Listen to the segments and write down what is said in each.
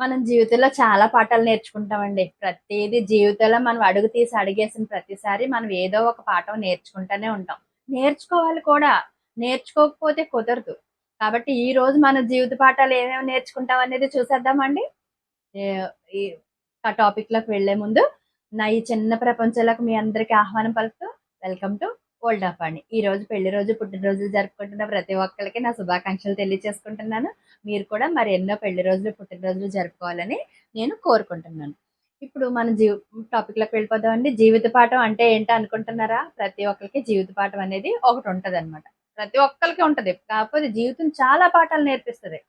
మనం జీవితంలో చాలా పాఠాలు నేర్చుకుంటామండి. ప్రతిదీ జీవితంలో మనం అడుగు తీసి అడిగేసిన ప్రతిసారి మనం ఏదో ఒక పాఠం నేర్చుకుంటూనే ఉంటాం. నేర్చుకోవాలి కూడా. నేర్చుకోకపోతే కుదరదు. కాబట్టి ఈ రోజు మన జీవిత పాఠాలు ఏమేమి నేర్చుకుంటాం అనేది చూసేద్దామండి. ఆ టాపిక్లోకి వెళ్ళే ముందు నా ఈ చిన్న ప్రపంచంలోకి మీ అందరికి ఆహ్వానం పలుకుతూ వెల్కమ్ టు ఓల్డ్ ఆఫ్ అండి. ఈ రోజు పెళ్ళి రోజు పుట్టినరోజు జరుపుకుంటున్న ప్రతి ఒక్కరికి నా శుభాకాంక్షలు తెలియజేసుకుంటున్నాను మీరు కూడా మరి ఎన్నో పెళ్ళి రోజులు పుట్టినరోజులు జరుపుకోవాలని నేను కోరుకుంటున్నాను. ఇప్పుడు మన జీవ టాపిక్లోకి వెళ్ళిపోదామండి జీవిత పాఠం అంటే ఏంటో అనుకుంటున్నారా? ప్రతి ఒక్కరికి జీవిత పాఠం అనేది ఒకటి ఉంటుంది అనమాట ప్రతి ఒక్కరికి ఉంటుంది. కాకపోతే జీవితం చాలా పాఠాలు నేర్పిస్తుంది.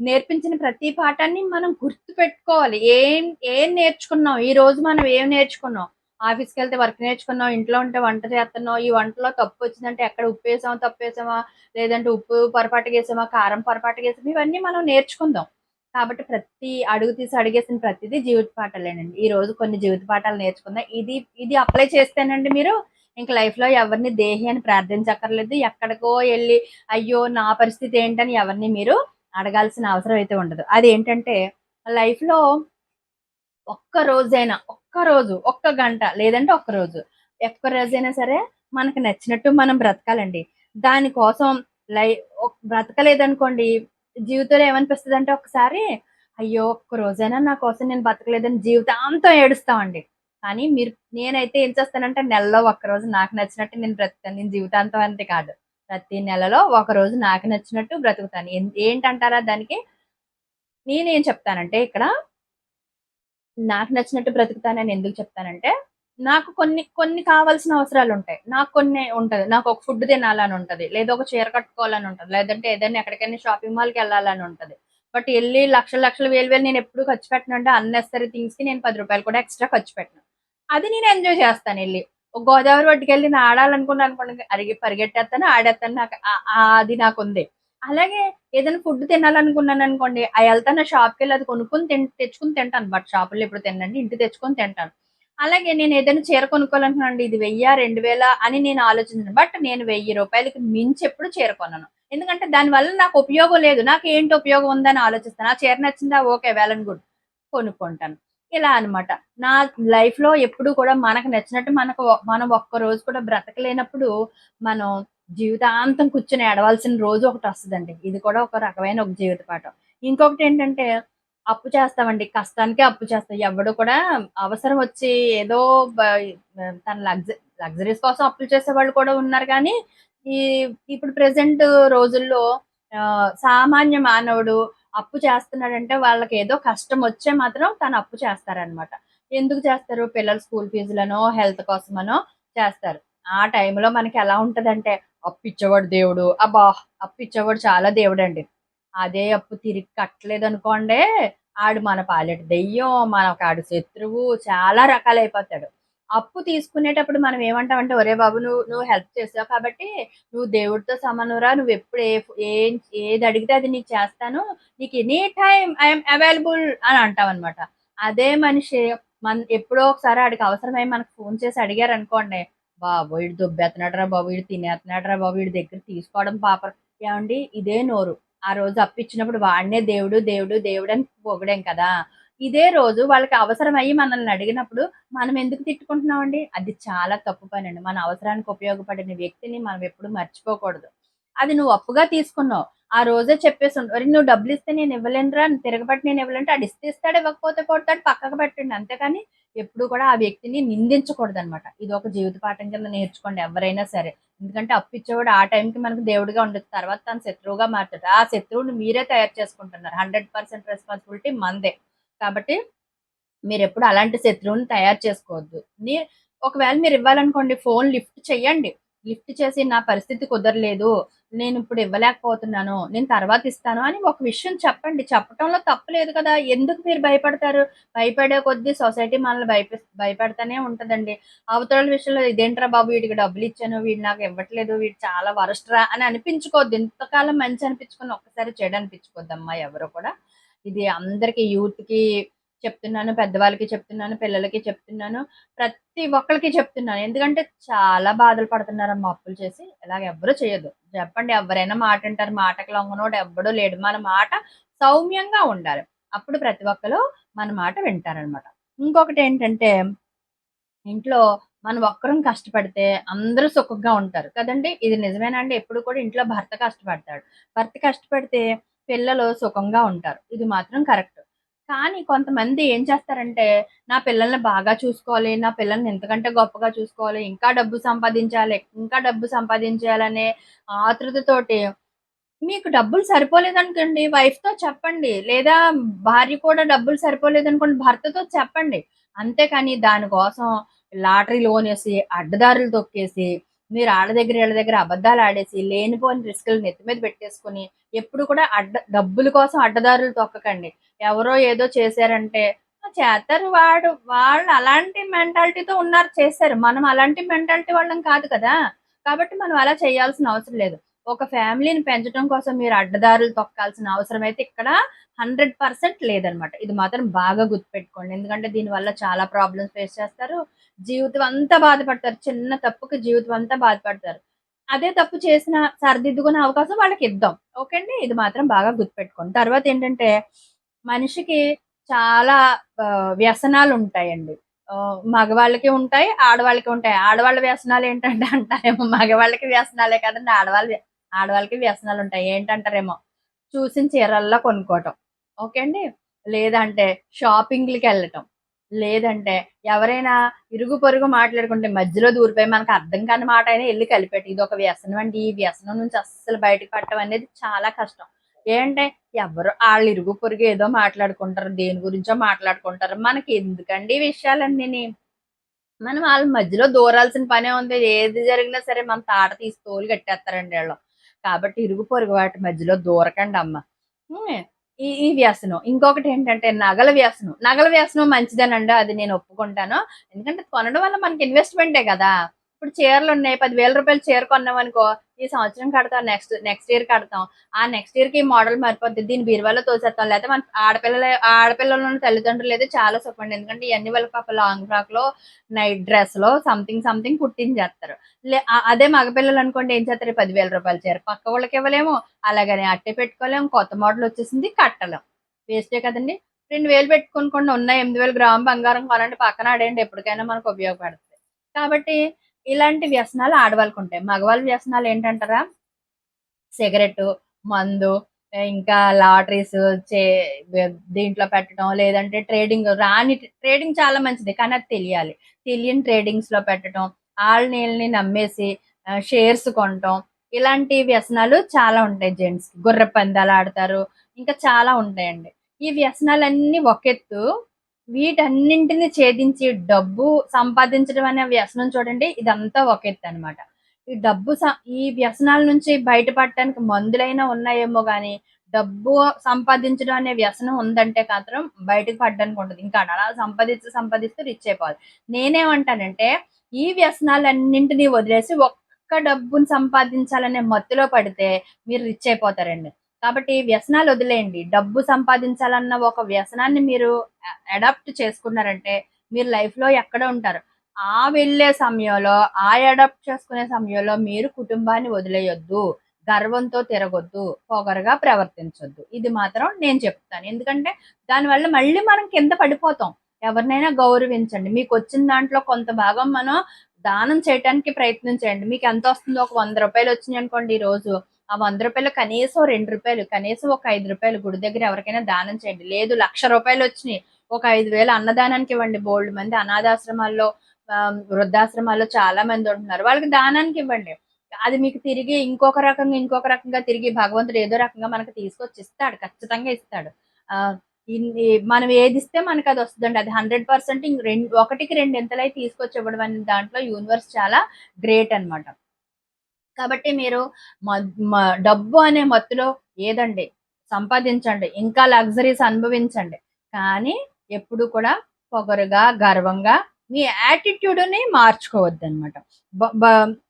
నేర్పించిన ప్రతి పాఠాన్ని మనం గుర్తు పెట్టుకోవాలి ఏం ఏం నేర్చుకున్నాం? ఈ రోజు మనం ఏం నేర్చుకున్నాం? ఆఫీస్కి వెళ్తే వర్క్ నేర్చుకున్నాం ఇంట్లో ఉంటే వంట చేస్తున్నాం ఈ వంటలో తప్పు వచ్చిందంటే ఎక్కడ ఉప్పు వేసామా తప్పు వేసామా లేదంటే ఉప్పు పొరపాటు వేసామా కారం పొరపాటు వేసామా ఇవన్నీ మనం నేర్చుకుందాం. కాబట్టి ప్రతి అడుగు తీసి అడిగేసిన ప్రతిదీ జీవిత పాఠాలేనండి. ఈ రోజు కొన్ని జీవిత పాఠాలు నేర్చుకుందాం. ఇది ఇది అప్లై చేస్తేనండి మీరు ఇంక లైఫ్లో ఎవరిని దేహి అని ప్రార్థించక్కర్లేదు. ఎక్కడికో వెళ్ళి అయ్యో నా పరిస్థితి ఏంటని ఎవరిని మీరు అడగాల్సిన అవసరం అయితే ఉండదు. అది ఏంటంటే లైఫ్ ఒక్క రోజైనా ఒక్క రోజు ఒక్క గంట లేదంటే ఒక్క రోజు ఒక్క రోజైనా సరే మనకు నచ్చినట్టు మనం బ్రతకాలండి. దానికోసం లై బ్రతకలేదనుకోండి జీవితంలో ఏమనిపిస్తుంది అంటే ఒకసారి అయ్యో ఒక్క రోజైనా నా కోసం నేను బతకలేదని జీవితాంతం ఏడుస్తామండి. కానీ మీరు నేనైతే ఏం చేస్తానంటే నెలలో ఒక్క రోజు నాకు నచ్చినట్టు నేను బ్రతుకుతాను. నేను జీవితాంతం అంతే కాదు. ప్రతి నెలలో ఒక రోజు నాకు నచ్చినట్టు బ్రతుకుతాను. ఏంటంటారా దానికి? నేనేం చెప్తానంటే ఇక్కడ నాకు నచ్చినట్టు బ్రతుకుతానని ఎందుకు చెప్తానంటే నాకు కొన్ని కొన్ని కావాల్సిన అవసరాలు ఉంటాయి. నాకు కొన్ని ఉంటది. నాకు ఒక ఫుడ్ తినాలని ఉంటది. లేదా ఒక చీర కట్టుకోవాలని ఉంటుంది. లేదంటే ఏదైనా ఎక్కడికైనా షాపింగ్ మాల్కి వెళ్ళాలని ఉంటుంది. బట్ వెళ్ళి లక్షల లక్షలు వేలు వేలు నేను ఎప్పుడు ఖర్చు పెట్టను అంటే అన్నెసరీ థింగ్స్కి నేను పది రూపాయలు కూడా ఎక్స్ట్రా ఖర్చు పెట్టను. అది నేను ఎంజాయ్ చేస్తాను వెళ్ళి. ఒక గోదావరి ఒడ్డుకి వెళ్ళి నేను ఆడాలనుకున్నాను అనుకోండి అరిగి పరిగెట్టేస్తాను ఆడేస్తాను. నాకు అది నాకు ఉంది. అలాగే ఏదైనా ఫుడ్ తినాలనుకున్నాను అనుకోండి ఆ వెళ్తాను షాప్కి వెళ్ళి అది కొనుక్కొని తిన్ తెచ్చుకుని తింటాను. బట్ షాపుల్లో ఇప్పుడు తినండి ఇంటి తెచ్చుకొని తింటాను. అలాగే నేను ఏదైనా చీర కొనుక్కోవాలనుకున్నాను ఇది వెయ్యి రెండు వేల అని నేను ఆలోచించాను. బట్ నేను వెయ్యి రూపాయలకి మించి ఎప్పుడు చీర కొన్నాను ఎందుకంటే దానివల్ల నాకు ఉపయోగం లేదు. నాకు ఏంటి ఉపయోగం ఉందని ఆలోచిస్తాను. ఆ చీర నచ్చిందా? ఓకే వెల్ అండ్ గుడ్ కొనుక్కుంటాను. ఇలా అన్నమాట. నా లైఫ్లో ఎప్పుడు కూడా మనకు నచ్చినట్టు మనకు మనం ఒక్క రోజు కూడా బ్రతకలేనప్పుడు మనం జీవితాంతం కూర్చొని ఏడవలసిన రోజు ఒకటి వస్తుందండి. ఇది కూడా ఒక రకమైన ఒక జీవిత పాఠం ఇంకొకటి ఏంటంటే అప్పు చేస్తామండి. కష్టానికే అప్పు చేస్తాం. ఎవడు కూడా అవసరం వచ్చి ఏదో తన లగ్జ లగ్జరీస్ కోసం అప్పులు చేసే వాళ్ళు కూడా ఉన్నారు కానీ ఈ ఇప్పుడు ప్రెసెంట్ రోజుల్లో సామాన్య మానవుడు అప్పు చేస్తున్నాడంటే వాళ్ళకి ఏదో కష్టం వచ్చే మాత్రం తను అప్పు చేస్తారనమాట ఎందుకు చేస్తారు? పిల్లల స్కూల్ ఫీజులనో హెల్త్ కోసమనో చేస్తారు. ఆ టైంలో మనకి ఎలా ఉంటదంటే అప్పిచ్చేవాడు దేవుడు. అబ్బా అప్పిచ్చేవాడు చాలా దేవుడు అండి అదే అప్పు తిరిగి కట్టలేదు అనుకోండి ఆడు మన పాలెట దెయ్యం మనకు ఆడు శత్రువు చాలా రకాలైపోతాడు. అప్పు తీసుకునేటప్పుడు మనం ఏమంటామంటే ఒరే బాబు నువ్వు నువ్వు హెల్ప్ చేసావు కాబట్టి నువ్వు దేవుడితో సమానురా నువ్వు ఎప్పుడు ఏ ఏం ఏది అడిగితే అది నీకు చేస్తాను. నీకు ఎనీ టైం ఐఎమ్ అవైలబుల్ అని అంటాం అనమాట అదే మనిషి మన ఎప్పుడో ఒకసారి ఆడికి అవసరమై మనకు ఫోన్ చేసి అడిగారు అనుకోండి బాబు వీడు దుబ్బెత్తనాడరా బాబు వీడు తినేస్తున్నాడరా బాబు వీడి దగ్గర తీసుకోవడం పాప. ఏమండి? ఇదే నోరు. ఆ రోజు అప్పిచ్చినప్పుడు వాడినే దేవుడు దేవుడు దేవుడు అని పొగడాం కదా. ఇదే రోజు వాళ్ళకి అవసరమయ్యి మనల్ని అడిగినప్పుడు మనం ఎందుకు తిట్టుకుంటున్నామండి? అది చాలా తప్పు పని అండి మన అవసరానికి ఉపయోగపడిన వ్యక్తిని మనం ఎప్పుడు మర్చిపోకూడదు. అది నువ్వు అప్పుగా తీసుకున్నావు. ఆ రోజే చెప్పేసి ఉండు. నువ్వు డబ్బులు ఇస్తే నేను ఇవ్వలేనురా తిరగబట్టి నేను ఇవ్వలేంటే అది ఇస్తే ఇస్తాడు ఇవ్వకపోతే కొడతాడు పక్కకు పెట్టండి అంతేకాని ఎప్పుడు కూడా ఆ వ్యక్తిని నిందించకూడదు అనమాట ఇది ఒక జీవిత పాఠం కింద నేర్చుకోండి ఎవరైనా సరే. ఎందుకంటే అప్పిచ్చేవాడు ఆ టైంకి మనకు దేవుడిగా ఉండదు. తర్వాత తను శత్రువుగా మారుతాడు. ఆ శత్రువుని మీరే తయారు చేసుకుంటున్నారు. హండ్రెడ్ పర్సెంట్ రెస్పాన్సిబిలిటీ మందే. కాబట్టి మీరు ఎప్పుడు అలాంటి శత్రువుని తయారు చేసుకోవద్దు. నీ ఒకవేళ మీరు ఇవ్వాలనుకోండి ఫోన్ లిఫ్ట్ చేయండి. లిఫ్ట్ చేసి నా పరిస్థితి కుదరలేదు నేను ఇప్పుడు ఇవ్వలేకపోతున్నాను నేను తర్వాత ఇస్తాను అని ఒక విషయం చెప్పండి. చెప్పడంలో తప్పు లేదు కదా ఎందుకు మీరు భయపడతారు? భయపడే కొద్దీ సొసైటీ మనల్ని భయప భయపడతానే ఉంటుందండి. అవతల విషయంలో ఇదేంట్రా బాబు వీడికి డబ్బులు ఇచ్చాను వీడు నాకు ఇవ్వట్లేదు వీడు చాలా వరస్ట్రా అని అనిపించుకోవద్దు. ఇంతకాలం మంచి అనిపించుకుని ఒక్కసారి చెడు అనిపించుకోవద్దమ్మా ఎవరు కూడా. ఇది అందరికి యూత్కి చెప్తున్నాను పెద్దవాళ్ళకి చెప్తున్నాను పిల్లలకి చెప్తున్నాను ప్రతి ఒక్కరికి చెప్తున్నాను. ఎందుకంటే చాలా బాధలు పడుతున్నారమ్మా అప్పులు చేసి. ఇలాగ ఎవ్వరు చేయదు చెప్పండి ఎవరైనా మాట అంటారు మాటకు లొంగనోడు ఎవ్వడూ లేడు. మన మాట సౌమ్యంగా ఉండాలి. అప్పుడు ప్రతి ఒక్కరు మన మాట వింటారనమాట. ఇంకొకటి ఏంటంటే ఇంట్లో మనం ఒక్కరం కష్టపడితే అందరూ సుఖంగా ఉంటారు. కదండి? ఇది నిజమేనా అండి? ఎప్పుడు కూడా ఇంట్లో భర్త కష్టపడతాడు. భర్త కష్టపడితే పిల్లలు సుఖంగా ఉంటారు. ఇది మాత్రం కరెక్ట్. కానీ కొంతమంది ఏం చేస్తారంటే నా పిల్లల్ని బాగా చూసుకోవాలి నా పిల్లల్ని ఎంతకంటే గొప్పగా చూసుకోవాలి ఇంకా డబ్బు సంపాదించాలి ఇంకా డబ్బు సంపాదించాలనే ఆతృతతోటి మీకు డబ్బులు సరిపోలేదనుకోండి వైఫ్తో చెప్పండి. లేదా భార్య కూడా డబ్బులు సరిపోలేదనుకోండి భర్తతో చెప్పండి. అంతేకాని దానికోసం లాటరీ లోన్ వేసి అడ్డదారులు తొక్కేసి మీరు ఆడ దగ్గర వీళ్ళ దగ్గర అబద్ధాలు ఆడేసి లేనిపోని రిస్కులు నెత్తి మీద పెట్టేసుకుని ఎప్పుడు కూడా అడ్డ డబ్బుల కోసం అడ్డదారులు తొక్కకండి. ఎవరో ఏదో చేశారంటే చేస్తారు వాడు వాళ్ళు అలాంటి మెంటాలిటీతో ఉన్నారు చేశారు. మనం అలాంటి మెంటాలిటీ వాళ్ళం కాదు కదా. కాబట్టి మనం అలా చేయాల్సిన అవసరం లేదు. ఒక ఫ్యామిలీని పెంచడం కోసం మీరు అడ్డదారులు తొక్కాల్సిన అవసరం అయితే ఇక్కడ హండ్రెడ్ పర్సెంట్ లేదనమాట. ఇది మాత్రం బాగా గుర్తుపెట్టుకోండి. ఎందుకంటే దీనివల్ల చాలా ప్రాబ్లమ్స్ ఫేస్ చేస్తారు. జీవితం అంతా బాధపడతారు. చిన్న తప్పుకి జీవితం అంతా బాధపడతారు. అదే తప్పు చేసిన సరిదిద్దుకునే అవకాశం వాళ్ళకి ఇద్దాం. ఓకే అండి? ఇది మాత్రం బాగా గుర్తుపెట్టుకోండి. తర్వాత ఏంటంటే మనిషికి చాలా వ్యసనాలు ఉంటాయండి మగవాళ్ళకి ఉంటాయి ఆడవాళ్ళకి ఉంటాయి. ఆడవాళ్ళ వ్యసనాలు ఏంటంటే అంటారేమో మగవాళ్ళకి వ్యసనాలే కదండి ఆడవాళ్ళ ఆడవాళ్ళకి వ్యసనాలు ఉంటాయి ఏంటంటారేమో చూసిన చీరల్లో కొనుక్కోవటం. ఓకే అండి లేదంటే షాపింగ్లకి వెళ్ళటం లేదంటే ఎవరైనా ఇరుగు పొరుగు మాట్లాడుకుంటే మధ్యలో దూరిపోయి మనకు అర్థం కాని మాట అయినా వెళ్ళి కలిపెట్టి ఇది ఒక వ్యసనం అండి. ఈ వ్యసనం నుంచి అస్సలు బయటకు పట్టడం అనేది చాలా కష్టం. ఏంటంటే ఎవరు వాళ్ళు ఇరుగు పొరుగు ఏదో మాట్లాడుకుంటారు దేని గురించో మాట్లాడుకుంటారు. మనకి ఎందుకండి ఈ విషయాలన్నీ? మనం వాళ్ళ మధ్యలో దూరాల్సిన పనే ఉంది. ఏది జరిగినా సరే మన తాట తీసి తోలు కట్టేస్తారండి వాళ్ళు. కాబట్టి ఇరుగు పొరుగు వాటి మధ్యలో దూరకండి అమ్మ. ఈ ఈ వ్యసనం. ఇంకొకటి ఏంటంటే నగల వ్యసనం. నగల వ్యసనం మంచిదేనండి అది నేను ఒప్పుకుంటాను. ఎందుకంటే కొనడం వల్ల మనకి ఇన్వెస్ట్మెంటే కదా. ఇప్పుడు చీరలు ఉన్నాయి పదివేల రూపాయలు చీర కొన్నాం అనుకో ఈ సంవత్సరం కడతాం నెక్స్ట్ నెక్స్ట్ ఇయర్ కడతాం. ఆ నెక్స్ట్ ఇయర్కి మోడల్ మారిపోద్ది. దీని బీరువాలో తోసేస్తాం. లేకపోతే మన ఆడపిల్లల ఆడపిల్లలు తల్లిదండ్రులు అయితే చాలా సుఖండి ఎందుకంటే ఇవన్నీ వాళ్ళ పాప లాంగ్ ఫ్రాక్లో నైట్ డ్రెస్లో సంథింగ్ సంథింగ్ కుట్టించేస్తారు. లే అదే మగపిల్లలు అనుకోండి ఏం చేస్తారు? పదివేల రూపాయలు చేరు. పక్క వాళ్ళకి ఇవ్వలేము. అలాగని అట్టే పెట్టుకోలేము. కొత్త మోడల్ వచ్చేసింది కట్టలేం. వేస్టే కదండి. రెండు వేలు పెట్టుకుని ఉన్న ఎనిమిది వేలు గ్రామ్ బంగారం కావాలంటే పక్కన ఆడేయండి ఎప్పటికైనా మనకు ఉపయోగపడుతుంది. కాబట్టి ఇలాంటి వ్యసనాలు ఆడవాళ్ళకు ఉంటాయి. మగవాళ్ళ వ్యసనాలు ఏంటంటారా? సిగరెట్ మందు ఇంకా లాటరీస్ చే దీంట్లో పెట్టడం లేదంటే ట్రేడింగ్ రాని ట్రేడింగ్ చాలా మంచిది కానీ అది తెలియాలి. తెలియని ట్రేడింగ్స్లో పెట్టడం వాళ్ళని నీళ్ళని నమ్మేసి షేర్స్ కొనటం ఇలాంటి వ్యసనాలు చాలా ఉంటాయి జెంట్స్ గుర్ర పందాలు ఆడతారు ఇంకా చాలా ఉంటాయండి. ఈ వ్యసనాలన్నీ ఒకెత్తు వీటన్నింటిని ఛేదించి డబ్బు సంపాదించడం అనే వ్యసనం చూడండి ఇదంతా ఒక ఎత్తు అనమాట ఈ డబ్బు ఈ వ్యసనాల నుంచి బయటపడటానికి మందులైనా ఉన్నాయేమో కానీ డబ్బు సంపాదించడం అనే వ్యసనం ఉందంటే మాత్రం బయటకు పడడానికి ఉండదు. ఇంకా అలా సంపాదిస్తూ సంపాదిస్తూ రిచ్ అయిపోవాలి. నేనేమంటానంటే ఈ వ్యసనాలన్నింటినీ వదిలేసి ఒక్క డబ్బుని సంపాదించాలనే మత్తులో పడితే మీరు రిచ్ అయిపోతారండి. కాబట్టి వ్యసనాలు వదిలేయండి. డబ్బు సంపాదించాలన్న ఒక వ్యసనాన్ని మీరు అడాప్ట్ చేసుకున్నారంటే మీరు లైఫ్లో ఎక్కడ ఉంటారు? ఆ వెళ్ళే సమయంలో ఆ అడాప్ట్ చేసుకునే సమయంలో మీరు కుటుంబాన్ని వదిలేయొద్దు. గర్వంతో తిరగొద్దు. పొగరగా ప్రవర్తించొద్దు. ఇది మాత్రం నేను చెప్తాను. ఎందుకంటే దానివల్ల మళ్ళీ మనం కింద పడిపోతాం. ఎవరినైనా గౌరవించండి. మీకు వచ్చిన దాంట్లో కొంత భాగం మనం దానం చేయడానికి చేయండి. మీకు ఎంత వస్తుందో ఒక వంద రూపాయలు వచ్చినాయి అనుకోండి ఈ రోజు. ఆ వంద రూపాయలు కనీసం రెండు రూపాయలు కనీసం ఒక ఐదు రూపాయలు గుడి దగ్గర ఎవరికైనా దానం చేయండి. లేదు లక్ష రూపాయలు వచ్చినాయి. ఒక ఐదు వేలు అన్నదానానికి ఇవ్వండి. బోల్డ్ మంది అనాథాశ్రమాల్లో ఆ, వృద్ధాశ్రమాల్లో చాలా మంది ఉంటున్నారు. వాళ్ళకి దానానికి ఇవ్వండి. అది మీకు తిరిగి ఇంకొక రకంగా ఇంకొక రకంగా తిరిగి భగవంతుడు ఏదో రకంగా మనకు తీసుకొచ్చి ఇస్తాడు. ఖచ్చితంగా ఇస్తాడు. ఆ మనం ఏది ఇస్తే మనకు అది వస్తుందండి. అది హండ్రెడ్ పర్సెంట్ రెండు ఒకటికి రెండు ఎంతలై తీసుకొచ్చి ఇవ్వడం అనే దాంట్లో యూనివర్స్ చాలా గ్రేట్ అన్నమాట. కాబట్టి మీరు మ- డబ్బు అనే మత్తులో ఏదండి? సంపాదించండి. ఇంకా లగ్జరీస్ అనుభవించండి. కానీ ఎప్పుడు కూడా పొగరుగా గర్వంగా మీ యాటిట్యూడ్ని మార్చుకోవద్దు అనమాట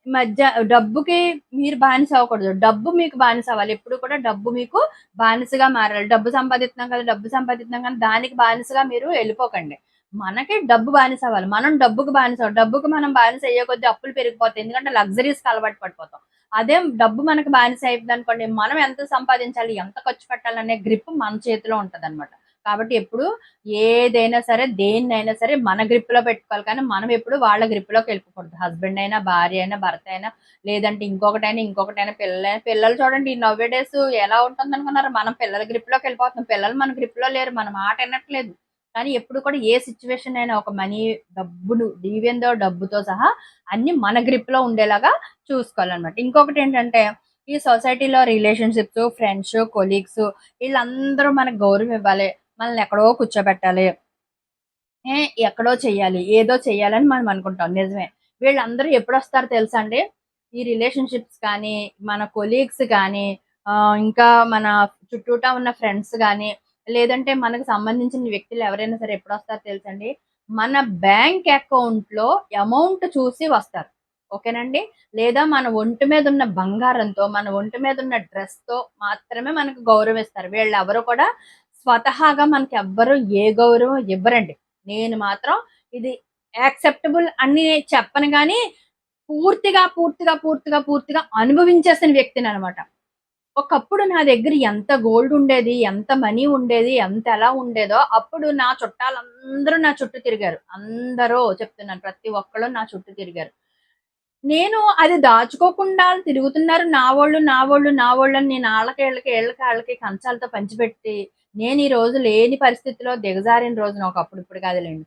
మధ్య డబ్బుకి మీరు బానిస అవ్వకూడదు. డబ్బు మీకు బానిస అవ్వాలి. ఎప్పుడు కూడా డబ్బు మీకు బానిసగా మారాలి. డబ్బు సంపాదిస్తున్నాం కదా డబ్బు సంపాదిస్తున్నాం కానీ దానికి బానిసగా మీరు వెళ్ళిపోకండి. మనకి డబ్బు బానిస అవ్వాలి. మనం డబ్బుకు బానిస అవ్వాలి. డబ్బుకు మనం బానిస అయ్యే కొద్దీ అప్పులు పెరిగిపోతాయి. ఎందుకంటే లగ్జరీస్కి అలవాటు పడిపోతాం. అదే డబ్బు మనకు బానిస అయిపోయింది అనుకోండి మనం ఎంత సంపాదించాలి ఎంత ఖర్చు పెట్టాలనే గ్రిప్ మన చేతిలో ఉంటుంది అనమాట కాబట్టి ఎప్పుడు ఏదైనా సరే దేన్నైనా సరే మన గ్రిప్లో పెట్టుకోవాలి. కానీ మనం ఎప్పుడు వాళ్ళ గ్రిప్లోకి వెళ్ళిపోకూడదు. హస్బెండ్ అయినా భార్య అయినా భర్త అయినా లేదంటే ఇంకొకటైనా ఇంకొకటైనా పిల్లలైనా పిల్లలు చూడండి ఈ నవ్వే డేస్ ఎలా ఉంటుంది అనుకున్నారు మనం పిల్లల గ్రిప్లోకి వెళ్ళిపోతున్నాం. పిల్లలు మన గ్రిప్లో లేరు. మన మాట వినట్లేదు. కానీ ఎప్పుడు కూడా ఏ సిచ్యువేషన్ అయినా ఒక మనీ డబ్బును దీవెందో డబ్బుతో సహా అన్ని మన గ్రిప్లో ఉండేలాగా చూసుకోవాలన్నమాట. ఇంకొకటి ఏంటంటే ఈ సొసైటీలో రిలేషన్షిప్స్ ఫ్రెండ్స్ కొలీగ్స్ వీళ్ళందరూ మనకు గౌరవం ఇవ్వాలి మనల్ని ఎక్కడో కూర్చోబెట్టాలి. ఏ ఎక్కడో చెయ్యాలి ఏదో చెయ్యాలని మనం అనుకుంటాం నిజమే. వీళ్ళందరూ ఎప్పుడు వస్తారో తెలుసా అండి? ఈ రిలేషన్షిప్స్ కానీ మన కొలీగ్స్ కానీ ఇంకా మన చుట్టూటా ఉన్న ఫ్రెండ్స్ కానీ లేదంటే మనకు సంబంధించిన వ్యక్తులు ఎవరైనా సరే ఎప్పుడు వస్తారో తెలుసండి మన బ్యాంక్ అకౌంట్లో అమౌంట్ చూసి వస్తారు. ఓకేనండి? లేదా మన ఒంటి మీద ఉన్న బంగారంతో మన ఒంటి మీద ఉన్న డ్రెస్తో మాత్రమే మనకు గౌరవిస్తారు. వీళ్ళు ఎవరు కూడా స్వతహాగా మనకి ఎవ్వరు ఏ గౌరవం ఇవ్వరండి. నేను మాత్రం ఇది యాక్సెప్టబుల్ అని చెప్పను కానీ పూర్తిగా పూర్తిగా పూర్తిగా పూర్తిగా అనుభవించేసిన వ్యక్తిని అనమాట. ఒకప్పుడు నా దగ్గర ఎంత గోల్డ్ ఉండేది ఎంత మనీ ఉండేది ఎంత ఎలా ఉండేదో అప్పుడు నా చుట్టాలందరూ నా చుట్టూ తిరిగారు. అందరూ చెప్తున్నాను ప్రతి ఒక్కళ్ళు నా చుట్టూ తిరిగారు. నేను అది దాచుకోకుండా తిరుగుతున్నారు. నా వాళ్ళు నా వాళ్ళు నా వాళ్ళు అని నేను ఆళ్ళకి వీళ్ళకి వీళ్ళకి వాళ్ళకి కంచాలతో పంచిపెట్టి నేను ఈ రోజు లేని పరిస్థితిలో దిగజారిన రోజున ఒకప్పుడు ఇప్పుడు కాదులేండి.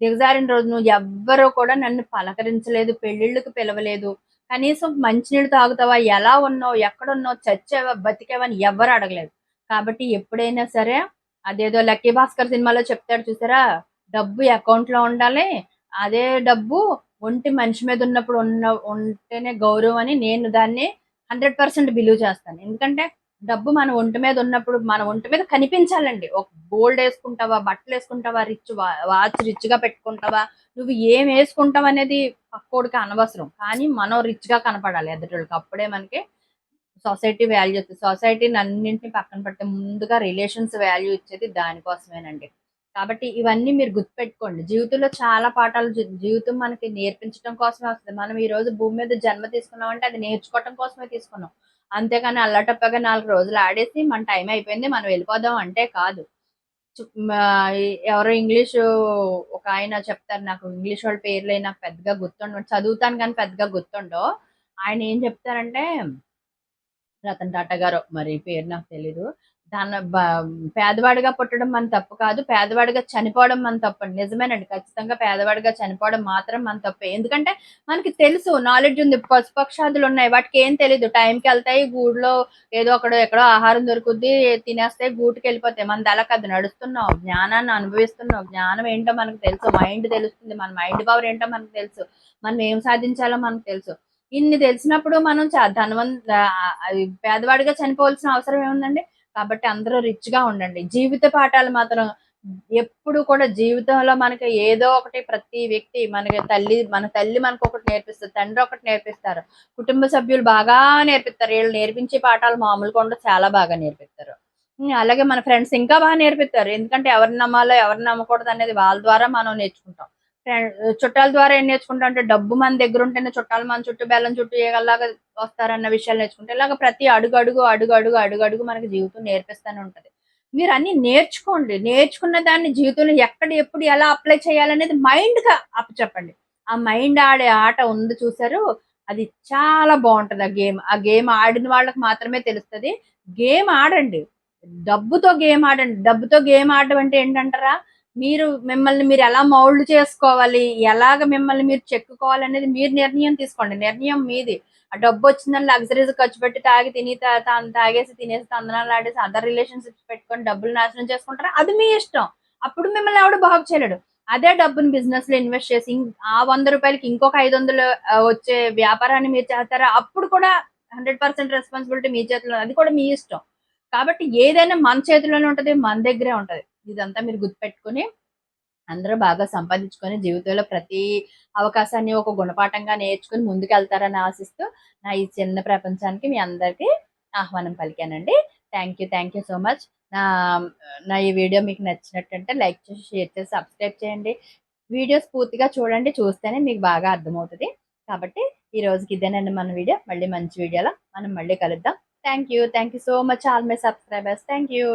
దిగజారిన రోజును ఎవ్వరూ కూడా నన్ను పలకరించలేదు పెళ్ళిళ్ళకి పిలవలేదు కనీసం మంచినీళ్ళు తాగుతావా? ఎలా ఉన్నావు? ఎక్కడున్నావు? చచ్చావా? బతికేవా? అని ఎవరు అడగలేదు. కాబట్టి ఎప్పుడైనా సరే అదేదో లక్కీ భాస్కర్ సినిమాలో చెప్తాడు చూసారా? డబ్బు అకౌంట్లో ఉండాలి. అదే డబ్బు ఒంటి మనిషి మీద ఉన్నప్పుడు ఉన్న ఉంటేనే గౌరవం అని నేను దాన్ని హండ్రెడ్ పర్సెంట్ బిలీవ్ చేస్తాను. ఎందుకంటే డబ్బు మన ఒంటి మీద ఉన్నప్పుడు మన ఒంటి మీద కనిపించాలండి. ఒక గోల్డ్ వేసుకుంటావా బట్టలు వేసుకుంటావా రిచ్ వాచ్ రిచ్గా పెట్టుకుంటావా నువ్వు ఏం వేసుకుంటావు అనేది పక్కోడికి అనవసరం. కానీ మనం రిచ్గా కనపడాలి ఎదుటికి అప్పుడే మనకి సొసైటీ వాల్యూ సొసైటీ అన్నింటిని పక్కన పెడితే ముందుగా రిలేషన్స్ వాల్యూ ఇచ్చేది దానికోసమేనండి. కాబట్టి ఇవన్నీ మీరు గుర్తుపెట్టుకోండి. జీవితంలో చాలా పాఠాలు జీవితం మనకి నేర్పించడం కోసమే వస్తుంది. మనం ఈ రోజు భూమి మీద జన్మ తీసుకున్నాం అంటే అది నేర్చుకోవడం కోసమే తీసుకున్నాం. అంతేకాని అల్లటప్పగా నాలుగు రోజులు ఆడేసి మన టైం అయిపోయింది మనం వెళ్ళిపోదాం అంటే కాదు. ఎవరో ఇంగ్లీషు ఒక ఆయన చెప్తారు నాకు ఇంగ్లీష్ వాళ్ళ పేర్లు నాకు పెద్దగా గుర్తుండ చదువుతాను కానీ పెద్దగా గుర్తుండో ఆయన ఏం చెప్తారంటే రతన్ టాటా గారు మరి పేరు నాకు తెలీదు. తన పేదవాడిగా పుట్టడం మన తప్పు కాదు. పేదవాడిగా చనిపోవడం మన తప్పు. నిజమేనండి. ఖచ్చితంగా పేదవాడిగా చనిపోవడం మాత్రం మన తప్పే. ఎందుకంటే మనకి తెలుసు నాలెడ్జ్ ఉంది. పశుపక్షాదులు ఉన్నాయి. వాటికి ఏం తెలియదు టైంకి వెళ్తాయి గూడులో ఏదో ఒకడో ఎక్కడో ఆహారం దొరుకుద్ది తినేస్తాయి గూటికి వెళ్ళిపోతాయి. మన అలా కాదు. నడుస్తున్నావు జ్ఞానాన్ని అనుభవిస్తున్నావు జ్ఞానం ఏంటో మనకు తెలుసు. మైండ్ తెలుస్తుంది. మన మైండ్ పవర్ ఏంటో మనకు తెలుసు. మనం ఏం సాధించాలో మనకు తెలుసు. ఇన్ని తెలిసినప్పుడు మనం ధనవంత పేదవాడిగా చనిపోవాల్సిన అవసరం ఏముందండి? కాబట్టి అందరూ రిచ్గా ఉండండి. జీవిత పాఠాలు మాత్రం ఎప్పుడు కూడా జీవితంలో మనకి ఏదో ఒకటి ప్రతి వ్యక్తి మనకి తల్లి మన తల్లి మనకు ఒకటి నేర్పిస్తారు తండ్రి ఒకటి నేర్పిస్తారు. కుటుంబ సభ్యులు బాగా నేర్పిస్తారు. వీళ్ళు నేర్పించే పాఠాలు మామూలుగా ఉండదు చాలా బాగా నేర్పిస్తారు. అలాగే మన ఫ్రెండ్స్ ఇంకా బాగా నేర్పిస్తారు. ఎందుకంటే ఎవరిని నమ్మాలో ఎవరిని నమ్మకూడదు అనేది వాళ్ళ ద్వారా మనం నేర్చుకుంటాం. చుట్టాల ద్వారా ఏం నేర్చుకుంటా అంటే డబ్బు మన దగ్గర ఉంటేనే చుట్టాలు మన చుట్టూ బెల్లం చుట్టూ ఏగల్లాగా వస్తారన్న విషయాలు నేర్చుకుంటే ఇలాగ ప్రతి అడుగు అడుగు అడుగు అడుగు అడుగు అడుగు మనకి జీవితం నేర్పిస్తూనే ఉంటుంది. మీరు అన్ని నేర్చుకోండి. నేర్చుకున్న దాన్ని జీవితంలో ఎక్కడ ఎప్పుడు ఎలా అప్లై చేయాలనేది మైండ్గా అప్ చెప్పండి. ఆ మైండ్ ఆడే ఆట ఉంది చూసారు? అది చాలా బాగుంటది ఆ గేమ్. ఆ గేమ్ ఆడిన వాళ్ళకి మాత్రమే తెలుస్తుంది. గేమ్ ఆడండి. డబ్బుతో గేమ్ ఆడండి. డబ్బుతో గేమ్ ఆడడం అంటే ఏంటంటారా? మీరు మిమ్మల్ని మీరు ఎలా మౌల్డ్ చేసుకోవాలి? ఎలాగ మిమ్మల్ని మీరు చెక్కుకోవాలి అనేది మీరు నిర్ణయం తీసుకోండి. నిర్ణయం మీది. ఆ డబ్బు వచ్చిందని లగ్జరీస్ ఖర్చు పెట్టి తాగి తిని తాగేసి తినేసి తందనాలు ఆడేసి అదర్ రిలేషన్షిప్స్ పెట్టుకొని డబ్బులు నాశనం చేసుకుంటారా? అది మీ ఇష్టం. అప్పుడు మిమ్మల్ని ఎవడు బాగు చేయలేడు. అదే డబ్బుని బిజినెస్లో ఇన్వెస్ట్ చేసి ఆ వంద రూపాయలకి ఇంకొక ఐదు వందలు వచ్చే వ్యాపారాన్ని మీరు చేస్తారా? అప్పుడు కూడా హండ్రెడ్ పర్సెంట్ రెస్పాన్సిబిలిటీ మీ చేతిలో అది కూడా మీ ఇష్టం. కాబట్టి ఏదైనా మన చేతిలోనే ఉంటది మన దగ్గరే ఉంటది. ఇదంతా మీరు గుర్తుపెట్టుకుని అందరూ బాగా సంపాదించుకొని జీవితంలో ప్రతి అవకాశాన్ని ఒక గుణపాఠంగా నేర్చుకుని ముందుకెళ్తారని ఆశిస్తూ నా ఈ చిన్న ప్రపంచానికి మీ అందరికీ ఆహ్వానం పలికానండి. Thank you thank you so much నా నా ఈ వీడియో మీకు నచ్చినట్టంటే లైక్ చేసి షేర్ చేసి సబ్స్క్రైబ్ చేయండి. వీడియోస్ పూర్తిగా చూడండి చూస్తేనే మీకు బాగా అర్థమవుతుంది. కాబట్టి ఈ రోజుకి ఇదేనండి మన వీడియో. మళ్ళీ మంచి వీడియోలో మనం మళ్ళీ కలుద్దాం. Thank you thank you so much all my subscribers thank you